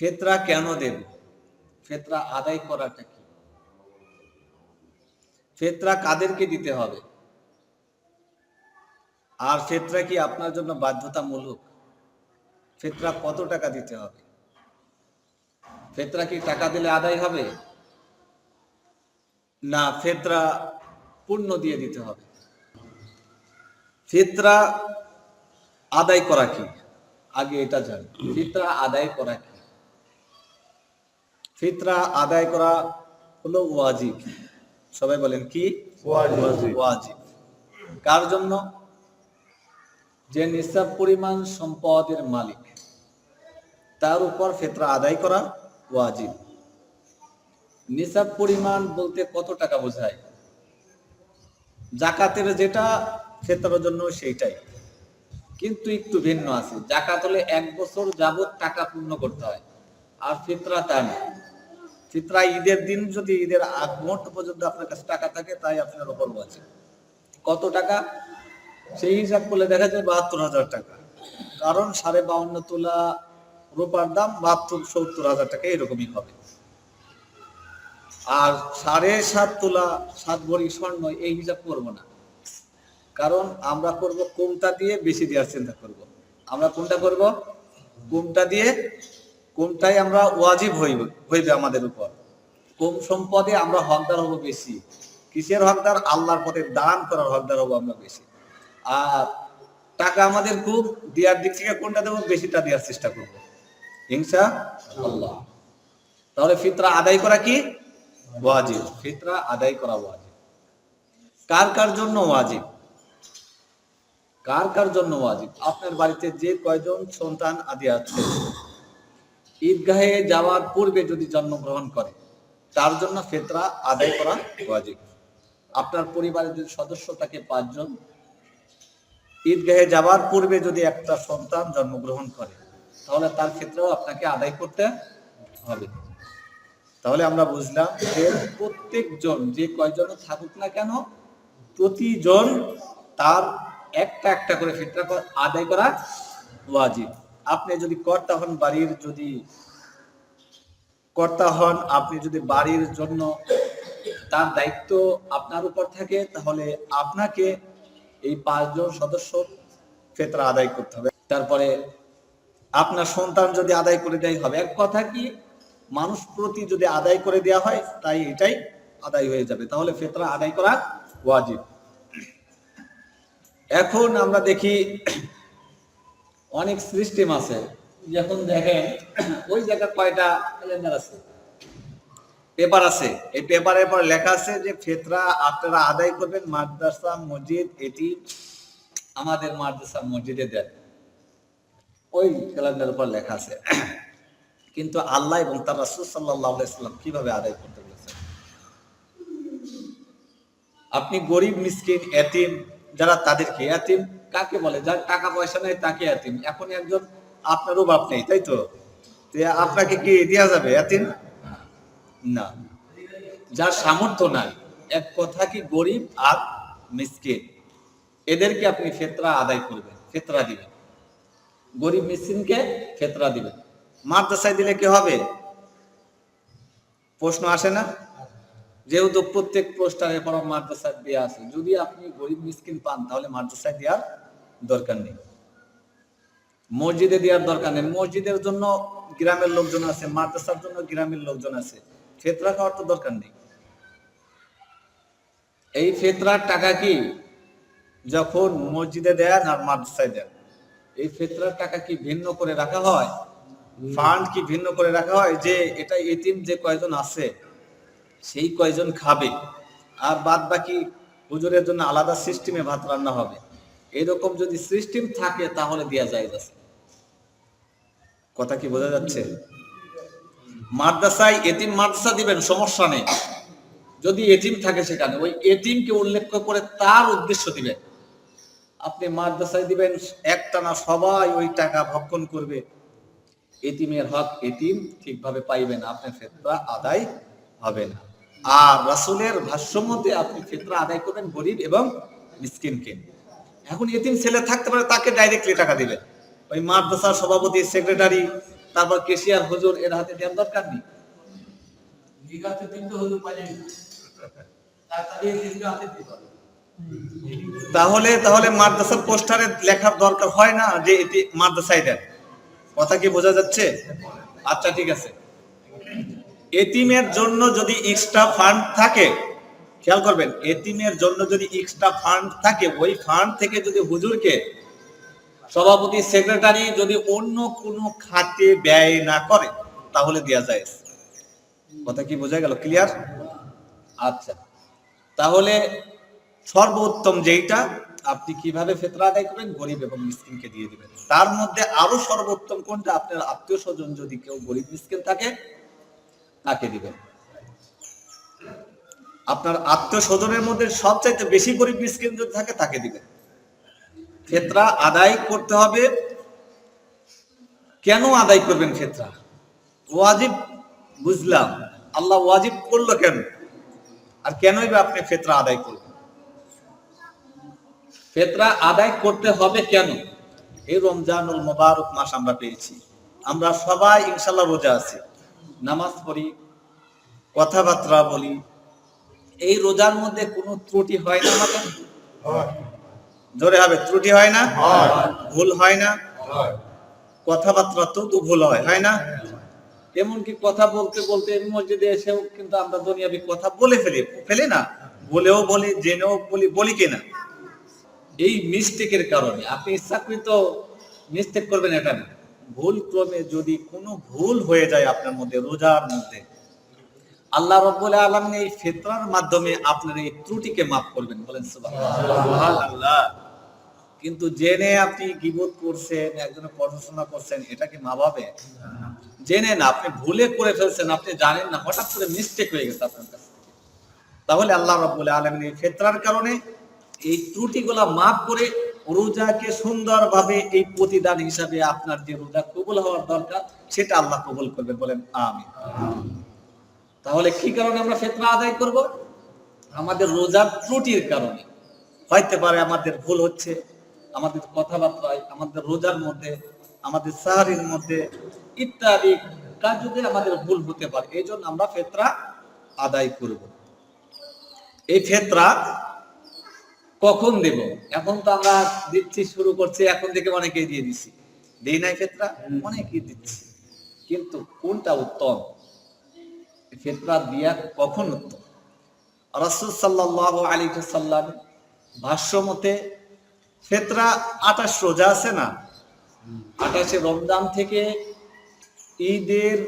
ফেতরা কেন দেব? ফেতরা আদায় করাটা কি? ফেতরা কাদেরকে দিতে হবে? আর ফেতরা কি আপনার জন্য বাধ্যতামূলক? ফেতরা কত টাকা দিতে হবে? ফেতরা কি টাকা দিলে আদায় হবে? না, ফেতরা পূর্ণ দিয়ে দিতে হবে। ফিতরা আদায় করা কি? আগে এটা জানি। ফিতরা আদায় করা কি? ফিতরা আদায় করা হলো ওয়াজিব। সবাই বলেন কি? ওয়াজিব। কার জন্য? যে নিসাব পরিমাণ সম্পদের মালিক তার উপর ফিতরা আদায় করা ওয়াজিব। নিসাব পরিমাণ বলতে কত টাকা বোঝায়? জাকাতের যেটা ফেতরার জন্য সেইটাই। কিন্তু একটু ভিন্ন আছে। জাকাত হলে এক বছর যাবত টাকা পূর্ণ করতে হয় আর ফিতরা তা না। ফিতরা ঈদের দিন যদি ঈদের আগ মুহূর্ত পর্যন্ত আপনার কাছে টাকা থাকে, তাই আপনার ওপর আছে কত টাকা? সেই হিসাব করলে দেখা যায় বাহাত্তর হাজার টাকা। কারণ সাড়ে বাউন্ন তোলা রূপার দাম বাহাত্তর, সত্তর হাজার টাকা, এরকমই হবে। আর সাড়ে সাত তোলা সাত ভরি স্বর্ণ, এই হিসাব করব না। কারণ আমরা করব কোনটা দিয়ে, বেশি দেওয়ার চিন্তা করব। আমরা কোনটা করব? কোনটা দিয়ে? কোনটাই আমরা ওয়াজিব হইব হইবে আমাদের উপর। কম সম্পদে আমরা হকদার হব বেশি? কিসের হকদার? আল্লাহর পথে দান করার হকদার হব আমরা বেশি। আর টাকা আমাদের খুব দেওয়ার দিক থেকে কোনটা দেবো? বেশিটা দেওয়ার চেষ্টা করব। হিংসা? আল্লাহ। তাহলে ফিতরা আদায় করা কি? ওয়াজিব। ফিতরা আদায় করা ওয়াজিব। কার কার জন্য ওয়াজিব? কার কার জন্য ওয়াজিব? আপনার বাড়িতে যে কয়জন সন্তান আদি আছে? ঈদগাহে যাওয়ার পূর্বে যদি জন্মগ্রহণ করে, তার জন্য ফেতরা আদায় করা ওয়াজিব। আপনার পরিবারের যদি সদস্য থাকে পাঁচজন, ঈদগাহে যাওয়ার পূর্বে যদি একটা সন্তান জন্মগ্রহণ করে, তাহলে তার ক্ষেত্রেও আপনাকে আদায় করতে হবে। তাহলে আমরা বুঝলাম যে প্রত্যেকজন, যে কয়জন থাকুক না কেন, প্রতিজন তার একটা একটা করে ফিতরা আদায় করা ওয়াজিব। আপনি যদি কর্তা হন, বাড়ির যদি কর্তা হন, আপনি যদি বাড়ির জন্য তার দায়িত্ব আপনার উপর থাকে, তাহলে আপনাকে এই পাঁচজন সদস্য ফেতরা আদায় করতে হবে। তারপরে আপনার সন্তান যদি আদায় করে দেয়, হবে এক কথা কি? মানুষ প্রতি যদি আদায় করে দেওয়া হয়, তাই এটাই আদায় হয়ে যাবে। তাহলে ফেতরা আদায় করা ওয়াজিব। এখন আমরা দেখি অনেক সিস্টেম আছে। যখন দেখেন, ওই জায়গা কয়টা ক্যালেন্ডার আছে? পেপার আছে। এই পেপারের পর লেখা আছে যে, ফেতরা আপনারা আদায় করবেন মাদ্রাসা, মসজিদ, এটি আমাদের মাদ্রাসা, মসজিদে দেন। ওই ক্যালেন্ডারের উপর লেখা আছে। কিন্তু আল্লাহ এবং তার রাসূল সাল্লাল্লাহু আলাইহি সাল্লাম কীভাবে আদায় করতে বলেছেন? আপনি গরিব, মিসকিন, এতিম, যারা তাদেরকে, এতিম কাকে বলে? যার টাকা পয়সা নেই, তাকে এতিম। এখন একজন আপনারও বাপ নেই, তাই তো? আপনাকে কি দেওয়া যাবে, এতিম? না। যার সামর্থ্য নাই। এক কথা কি গরিব আর মিসকিন? এদেরকে আপনি ফেতরা আদায় করবেন, ফেতরা দিবেন। গরিব মিসকিনকে ফেতরা দিবেন। মাদ্রাসায় দিলে কি হবে? প্রশ্ন আসে না? যেহেতু প্রত্যেক পোস্টারে পর মাদ্রাসায় দেওয়া আছে। যদি আপনি গরিব মিসকিন পান, তাহলে মাদ্রাসায় দেওয়ার দরকার নেই। মসজিদে দেওয়ার দরকার নেই। মসজিদের জন্য গ্রামের লোকজন আছে, মাদ্রাসার জন্য গ্রামের লোকজন আছে। ফেতরা খাওয়ার তো দরকার নেই। এই ফেতরার টাকা কি যখন মসজিদে দেন আর মাদ্রাসায় দেন এই ফেতরার টাকা কি ভিন্ন করে রাখা হয়? ফান্ড কি ভিন্ন করে রাখা হয়? যে এটা এতিম যে কয়জন আছে, সেই কয়জন খাবে? আর বাদ বাকি হুজুরের জন্য আলাদা সিস্টেমে ভাত রান্না হবে। এরকম যদি সিস্টেম থাকে, তাহলে দেওয়া যায় কথা কি বোঝা যাচ্ছে? মাদ্রাসায় এতিম মাদ্রাসা দিবেন, সমস্যা নেই। যদি এতিম থাকে সেখানে, ওই এতিমকে উল্লেখ করে তার উদ্দেশ্য দিবেন। আপনি মাদ্রাসায় দিবেন, একটানা সবাই ওই টাকা ভক্ষণ করবে। এতিমের হক এতিম ঠিকভাবে পাইবেন আপনার ফেতরা আদায় হবে না। আর রাসূলের ভাষ্য আপনি ফেতরা আদায় করবেন গরিব এবং মিসকিনকে। এখন এতিম ছেলে থাকতে পারে তাকে ডাইরেক্টলি টাকা দিবে। ওই মাদ্রাসার সভাপতি সেক্রেটারি তারপর কেশিয়ার হুজুর এর হাতে দেওয়ার দরকার নেই। বিঘাতে তিনটে তাহলে তাহলে মাদ্রাসার পোস্টারে লেখার দরকার হয় না যে এটি মাদ্রাসায় দেন? কথা কি বোঝা যাচ্ছে? আচ্ছা ঠিক আছে। এতিমের জন্য যদি এক্সট্রা ফান্ড থাকে খেয়াল করবেন, এতিমের জন্য যদি এক্সট্রা ফান্ড থাকে, ওই ফান্ড থেকে যদি হুজুরকে সভাপতি সেক্রেটারি যদি অন্য কোনো খাতে ব্যয় না করে, তাহলে দেয়া যায়। কথা কি বোঝা গেল? ক্লিয়ার আচ্ছা। তাহলে সর্বোত্তম যেইটা, আপনি কীভাবে ফেতরা আদায় করবেন? গরিব এবং মিসকিনকে দিয়ে দিবেন। তার মধ্যে আরও সর্বোত্তম কোনটা? আপনার আত্মীয় স্বজন যদি কেউ গরিব, মিসকিন থাকে, তাকে দিবেন। আপনার স্বজনের মধ্যে সবচাইতে বেশি গরিব মিসকিন যদি থাকে, তাকে দিবেন। ফেতরা আদায় করতে হবে। কেন আদায় করবেন ফেতরা? ওয়াজিব, বুঝলাম। আল্লাহ ওয়াজিব করল কেন? আর কেনই বা আপনি ফেতরা আদায় করবেন? ফেতরা আদায় করতে হবে কেন? এই রমজানুল মোবারক মাস আমরা পেয়েছি। আমরা সবাই ইনশাল্লাহ রোজা আছি। নামাজ পড়ি, কথাবার্তা বলি এই রোজার মধ্যে কোনো ত্রুটি হয় না আমাদের জোরে হবে ত্রুটি হয় না? ভুল হয় না? কথাবার্তা তো তো ভুল হয় হয় না? এমনকি কথা বলতে বলতে এই মসজিদে এসেও কিন্তু আমরা দুনিয়াবি কথা বলে ফেলি ফেলি না। বলেও বলি জেনেও বলি বলি কিনা? এই মিস্টেকের কারণে আপনি ইচ্ছাকৃত মিস্টেক করবেন এটা না ভুল ক্রমে যদি কোনো ভুল হয়ে যায় আপনার মধ্যে রোজার মধ্যে আল্লাহ রব্বুল আলমিন এই ফেতরার মাধ্যমে আপনার এই ত্রুটিকে মাফ করবেন, বলেন সুবহানাল্লাহ। কিন্তু জেনে আপনি গিবত করছেন, একজন পড়াশোনা করছেন, এটা কি মা পাবে জেনে না, আপনি ভুলে করে ফেলছেন, আপনি জানেন না, হঠাৎ করে মিস্টেক হয়ে গেছে আপনার কাছে তাহলে আল্লাহ রাব্বুল আলামিন এই ফেতরার কারণে এই ত্রুটিগুলা মাফ করে রোজাকে সুন্দরভাবে এই প্রতিদান হিসাবে আপনার যে রোজা কবুল হওয়ার দরকার, সেটা আল্লাহ কবুল করবে বলেন আমিন। তাহলে কি কারণে আমরা ফেতরা আদায় করব? আমাদের রোজার ত্রুটির কারণে। হইতে পারে আমাদের ভুল হচ্ছে, আমাদের কথাবার্তায় আমাদের রোজার মধ্যে, আমাদের সাহারির মধ্যে ইত্যাদি কাজে আমাদের ভুল হতে পারে। এই জন্য আমরা ফেতরা আদায় করব। এই ফেতরা কখন দেব? এখন তো আমরা দিচ্ছি, শুরু করছি, এখন থেকে অনেকেই দিয়ে দিছি। দেই নাই ফেতরা অনেকেই দিচ্ছি। কিন্তু কোনটা উত্তম? ফেতরা দিয়া কখন উত্তম? রাসূল সাল্লাল্লাহু আলাইহি সাল্লাম ভাষ্য মতে, ফেতরা আঠাশ রোজা আছে না? আঠাশে রমজান থেকে ঈদের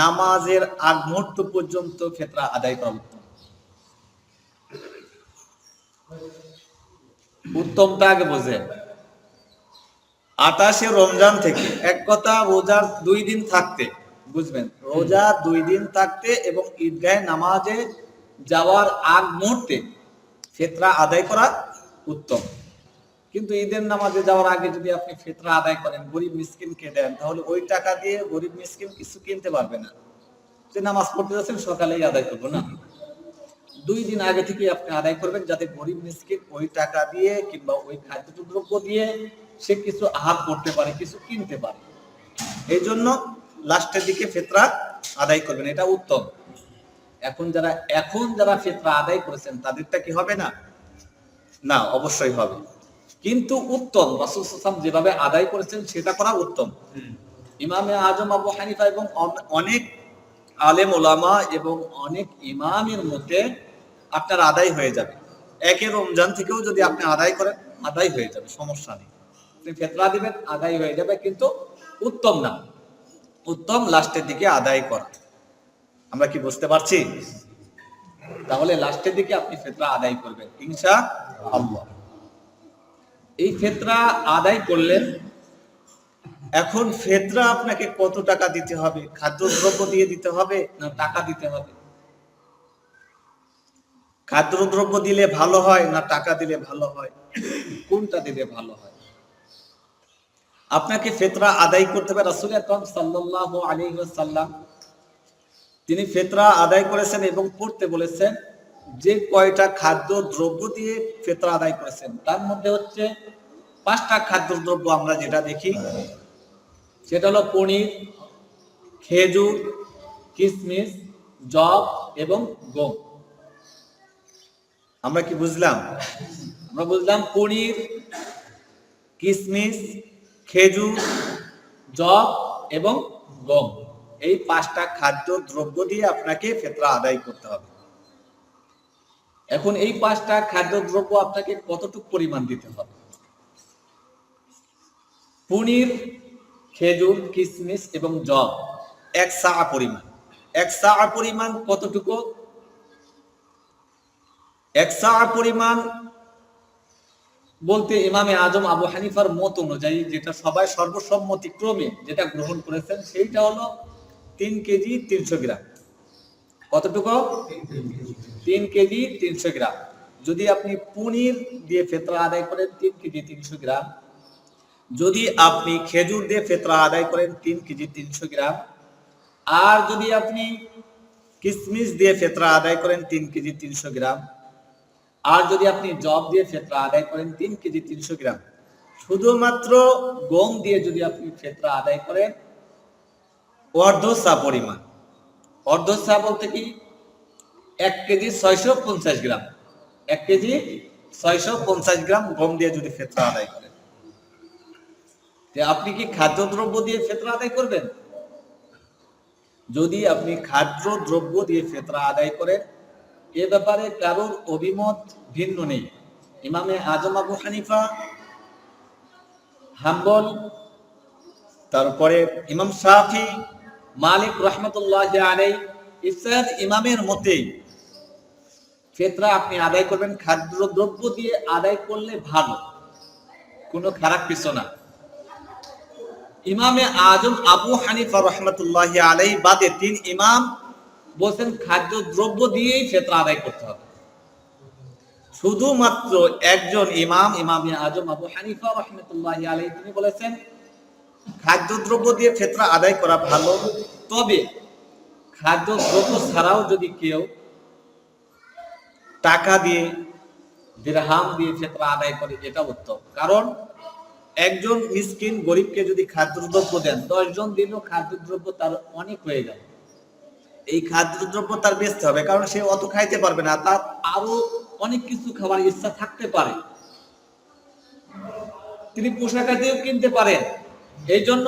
নামাজের আগ মুহূর্ত পর্যন্ত ফেতরা আদায় করা উত্তম। উত্তমটা আগে বোঝেন আঠাশে রমজান থেকে এক কথা রোজার দুই দিন থাকতে বুঝবেন, রোজা দুই দিন থাকতে এবং ঈদগাহে নামাজে যাওয়ার আগ মুহূর্তে ফেতরা আদায় করা উত্তম। কিন্তু ঈদের নামাজে যাওয়ার আগে যদি আপনি ফেতরা আদায় করেন, গরিব মিসকিনকে দেন, তাহলে ওই টাকা দিয়ে গরিব মিসকিন কিছু কিনতে পারবে না। যে নামাজ পড়তে যাচ্ছেন, সকালেই আদায় করব না। দুই দিন আগে থেকে আপনি আদায় করবেন, যাতে গরিব মিসকিন ওই টাকা দিয়ে কিংবা ওই খাদ্য দ্রব্য দিয়ে সে কিছু আহার করতে পারে, কিছু কিনতে পারে। এই জন্য লাস্টের দিকে ফেতরা আদায় করবেন, এটা উত্তম। এখন যারা এখন যারা ফেতরা আদায় করেছেন, তাদেরটা কি হবে না? না, অবশ্যই হবে। কিন্তু উত্তম, রাসূল সাল্লাল্লাহু যেভাবে আদায় করেছেন, সেটা করা উত্তম। ইমামে আজম, আবু হানিফা এবং অনেক আলেম ওলামা এবং অনেক ইমামের মধ্যে আপনার আদায় হয়ে যাবে। একে রমজান থেকেও যদি আপনি আদায় করেন, আদায় হয়ে যাবে, সমস্যা নেই। আপনি ফেতরা দিবেন, আদায় হয়ে যাবে, কিন্তু উত্তম না। উত্তম লাস্টের দিকে আদায় করা। আমরা কি বুঝতে পারছি? তাহলে লাস্টের দিকে আপনি ফেতরা আদায় করবেন, ইনশা আল্লাহ। এই ফেতরা আদায় করলেন, এখন ফেতরা আপনাকে কত টাকা দিতে হবে? খাদ্যদ্রব্য দিয়ে দিতে হবে না টাকা দিতে হবে? খাদ্যদ্রব্য দিলে ভালো হয় না টাকা দিলে ভালো হয়? কোনটা দিলে ভালো হয়? আপনাকে ফেতরা আদায় করতে হবে। রাসূল আকরাম সাল্লাল্লাহু আলাইহি সাল্লাম তিনি ফেতরা আদায় করেছেন এবং পড়তে বলেছেন, যে কয়টা খাদ্য দ্রব্য দিয়ে ফেতরা আদায় করেছেন, তার মধ্যে হচ্ছে পাঁচটা খাদ্য দ্রব্য আমরা যেটা দেখি, সেটা হলো পনির, খেজুর কিশমিশ জব এবং গম। আমরা কি বুঝলাম? আমরা বুঝলাম পনির কিশমিশ খেজুর জব এবং গম। এই পাঁচটা খাদ্য দ্রব্য দিয়ে আপনাকে ফেতরা আদায় করতে হবে। এখন এই পাঁচটা খাদ্য দ্রব্য আপনাকে কতটুকু পরিমাণ দিতে হবে? পনির, খেজুর কিশমিশ এবং জব এক সা পরিমাণ। এক সা পরিমাণ কতটুকু? এক সা পরিমাণ বলতে ইমামে আজম আবু হানিফার মত অনুযায়ী যেটা সবাই সর্বসম্মতি ক্রমে যেটা গ্রহণ করেছেন, সেইটা হলো তিন কেজি তিনশো গ্রাম। কতটুকু? তিন কেজি তিনশো গ্রাম। যদি আপনি পনির দিয়ে ফেতরা আদায় করেন, তিন কেজি তিনশো গ্রাম। যদি আপনি খেজুর দিয়ে ফেতরা আদায় করেন, তিন কেজি তিনশো গ্রাম। আর যদি আপনি কিশমিশ দিয়ে ফেতরা আদায় করেন, তিন কেজি তিনশো গ্রাম। আর যদি আপনি জব দিয়ে ফেতরা আদায় করেন তিন কেজি তিনশো গ্রাম, শুধুমাত্র গম দিয়ে যদি আপনি ফেতরা আদায় করেন অর্ধ সা পরিমাণ। অর্ধ সা বলতে কি? এক কেজি ছয়শো পঞ্চাশ গ্রাম। এক কেজি ছয়শো পঞ্চাশ গ্রাম গম দিয়ে যদি ফেতরা আদায় করেন। আপনি কি খাদ্যদ্রব্য দিয়ে ফেতরা আদায় করবেন? যদি আপনি খাদ্য দ্রব্য দিয়ে ফেতরা আদায় করেন এ ব্যাপারে কারোর অভিমত ভিন্ন নেই। ইমামে আজম আবু হানিফা, হাম্বল, তারপরে ইমাম শাফি, মালিক রহমতুল্লাহ আলাই ইসরাত ইমামের মতে ফেতরা আপনি আদায় করবেন খাদ্য দ্রব্য দিয়ে আদায় করলে ভালো, কোনো খারাপ কিছু না। ইমামে আজম আবু হানিফা রহমতুল্লাহ আলাই বাদে তিন ইমাম বলছেন খাদ্য দ্রব্য দিয়েই ফেতরা আদায় করতে হবে। শুধুমাত্র একজন ইমাম, ইমামে আজম, আবু হানিফা রহমতুল্লাহ আলাই তিনি বলেছেন, খাদ্য দ্রব্য দিয়ে ফেতরা আদায় করা ভালো, তবে খাদ্য দ্রব্য ছাড়াও যদি কেউ টাকা দিয়ে, দিরহাম দিয়ে ফেতরা আদায় করে, এটা উত্তম। কারণ একজন মিসকিন গরিবকে যদি খাদ্যদ্রব্য দেন, দশজন দিলেও খাদ্যদ্রব্য তার অনেক হয়ে গেল এই খাদ্যদ্রব্য তার বেচতে হবে, কারণ সে অত খাইতে পারবে না, তার আরও অনেক কিছু খাবার ইচ্ছা থাকতে পারে। তিনি পোশাক আদিও কিনতে পারেন। এই জন্য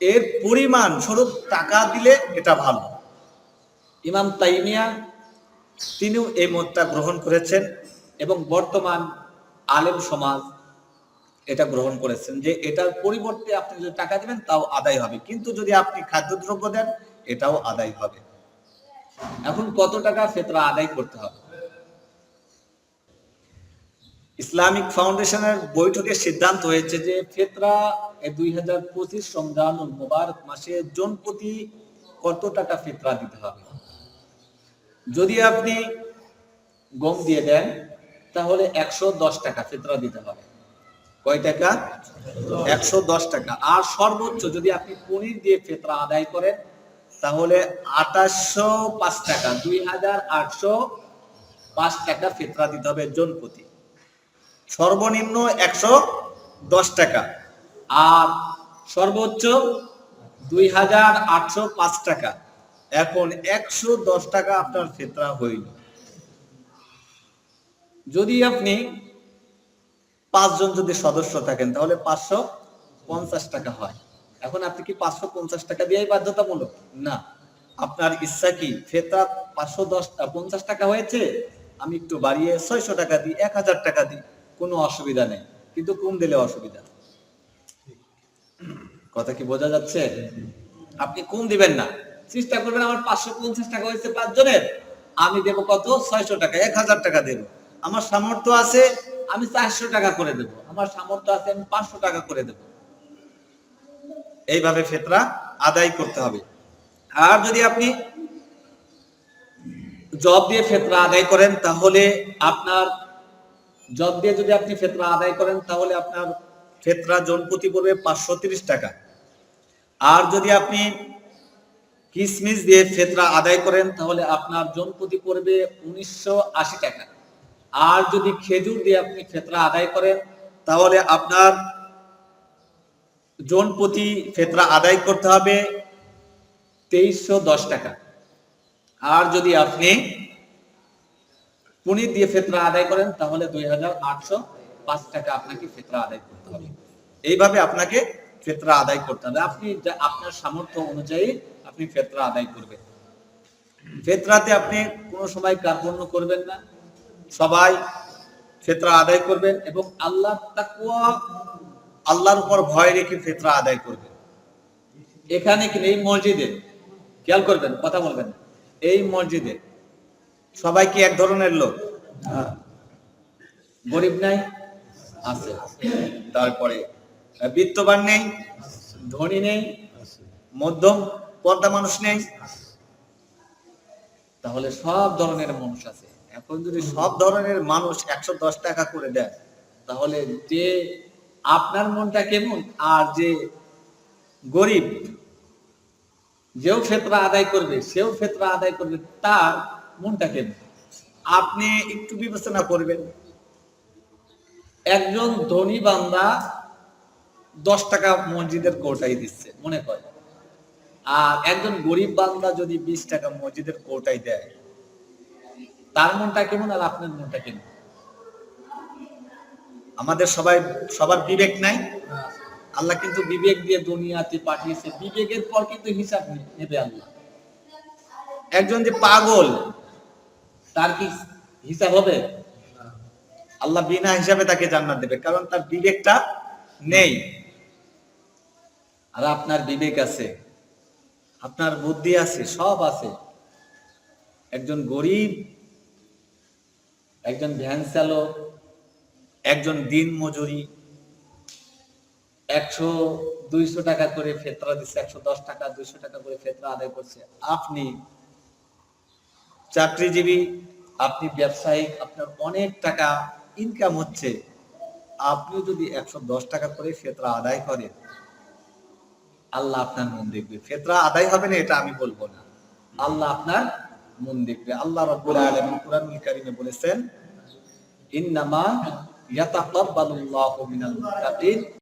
এর পরিমাণ স্বরূপ টাকা দিলে এটা ভালো। ইমাম তাইমিয়া তিনিও এই মতটা গ্রহণ করেছেন এবং বর্তমান আলেম সমাজ এটা গ্রহণ করেছেন যে এটার পরিবর্তে আপনি যদি টাকা দেবেন, তাও আদায় হবে। কিন্তু যদি আপনি খাদ্যদ্রব্য দেন এটাও আদায় হবে। এখন কত টাকা ফেতরা আদায় করতে হবে? ইসলামিক ফাউন্ডেশনের বৈঠকে সিদ্ধান্ত হয়েছে যে ফেতরা দুই হাজার পঁচিশ রমজান মোবারক মাসে জন প্রতি কত টাকা ফেতরা দিতে হবে? যদি আপনি গম দিয়ে দেন, তাহলে একশো দশ টাকা ফেতরা দিতে হবে। কয় টাকা? একশো দশ টাকা। আর সর্বোচ্চ যদি আপনি পনির দিয়ে ফেতরা আদায় করেন তাহলে আঠাশশো পাঁচ টাকা, দুই হাজার আটশো পাঁচ টাকা ফেতরা দিতে হবে জন প্রতি সর্বনিম্ন একশো দশ টাকা, আর সর্বোচ্চ দুই হাজার আটশো পাঁচ টাকা। এখন একশো দশ টাকা আপনার ফেতরা হইল। যদি আপনি পাঁচজন যদি সদস্য থাকেন, তাহলে পাঁচশো পঞ্চাশ টাকা হয়। এখন আপনি কি পাঁচশো পঞ্চাশ টাকা দিয়ে বাধ্যতামূলক? না। আপনার ইচ্ছা কি? ফেতরা পাঁচশো দশ পঞ্চাশ টাকা হয়েছে, আমি একটু বাড়িয়ে ছয়শো টাকা দিই, এক হাজার টাকা দিই, কোনো অসুবিধা নেই। কিন্তু কম দিলে অসুবিধা। কথা কি বোঝা যাচ্ছে? আপনি কম দিবেন না। চেষ্টা করবেন, আমার পাঁচশো পঞ্চাশ টাকা হয়েছে পাঁচজনের, আমি দেব কত? ছয়শো টাকা, এক হাজার টাকা দেব। আমার সামর্থ্য আছে, আমি চারশো টাকা করে দেব। আমার সামর্থ্য আছে, আমি পাঁচশো টাকা করে দেব। এইভাবে ফেতরা আদায় করতে হবে। আর যদি আপনি জব দিয়ে ফেতরা আদায় করেন, তাহলে আপনার জব দিয়ে যদি আপনি ফেতরা আদায় করেন, তাহলে আপনার ফেতরা জনপ্রতি পড়বে পাঁচশো টাকা। আর যদি আপনি কিসমিস দিয়ে ফেতরা আদায় করেন, তাহলে আপনার জনপ্রতি পড়বে উনিশশো আশি টাকা। আর যদি খেজুর দিয়ে আপনি ফেতরা আদায় করেন, তাহলে আপনার জন প্রতি ফেতরা আদায় করতে হবে তেইশশো দশ টাকা। আর যদি আপনি পুনি দিয়ে ফেতরা আদায় করেন, তাহলে দুই হাজার আটশো পাঁচ টাকা আপনাকে ফেতরা আদায় করতে হবে। এইভাবে আপনাকে ফেতরা আদায় করতে হবে। আপনি আপনার সামর্থ্য অনুযায়ী আপনি ফেতরা আদায় করবেন। ফেতরাতে আপনি কোনো সময় কার্পণ্য করবেন না। সবাই ফেতরা আদায় করবেন এবং আল্লাহ তাকুয়া আল্লাহর উপর ভয় রেখে ফেতরা আদায় করবেন এখানে কি এই মসজিদে। খেয়াল করবেন কথা বলবেন। এই মসজিদে সবাই কি এক ধরনের লোক? গরিব নাই? আছে। তারপরে বিত্তবান নেই? ধনী নেই? মধ্যম পর্দা মানুষ নেই? তাহলে সব ধরনের মানুষ আছে। এখন যদি সব ধরনের মানুষ একশো দশ টাকা করে দেয় তাহলে যে আপনার মনটা কেমন? আর যে গরিব, যেও ফেতরা আদায় করবে, সেও ফেতরা আদায় করবে, তার মনটা কেমন? আপনি একটু বিবেচনা করবেন। একজন ধনী বান্দা দশ টাকা মসজিদের কোটাই দিচ্ছে, মনে করে আর একজন গরিব বান্দা যদি বিশ টাকা মসজিদের কোটাই দেয়, তার মনটা কেমন আর আপনার মনটা কেমন? আমাদের সবাই, সবার বিবেক নাই। আল্লাহ কিন্তু বিবেক দিয়ে দুনিয়াতে পাঠিয়েছে। বিবেকের পর কিন্তু হিসাব নেবে আল্লাহ। একজন যে পাগল, তার কি হিসাব হবে? আল্লাহ বিনা হিসাবে তাকে জান্নাত দেবে, কারণ তার বিবেকটা নেই। আর আপনার বিবেক আছে, আপনার বুদ্ধি আছে, সব আছে। একজন গরিব, একজন ভ্যান চালক একজন দিন মজুরি একশো দুইশো টাকা করে ফেতরা দিচ্ছে একশো দশ টাকা, দুইশো টাকা করে ফেতরা আদায় করছে। আপনি চাকরিজীবী, আপনি ব্যবসায়িক, আপনার অনেক টাকা ইনকাম হচ্ছে আপনি যদি একশো দশ টাকা করে ফেতরা আদায় করেন, আল্লাহ আপনার মন দেখবে। ফেতরা আদায় হবে না, এটা আমি বলব না। আল্লাহ আপনার মন দেখবে। আল্লাহ রব্বুল আলামিন কুরআনুল কারীমে বলেছেন, ইন্নামা yataqabbalullahu minal muttaqin.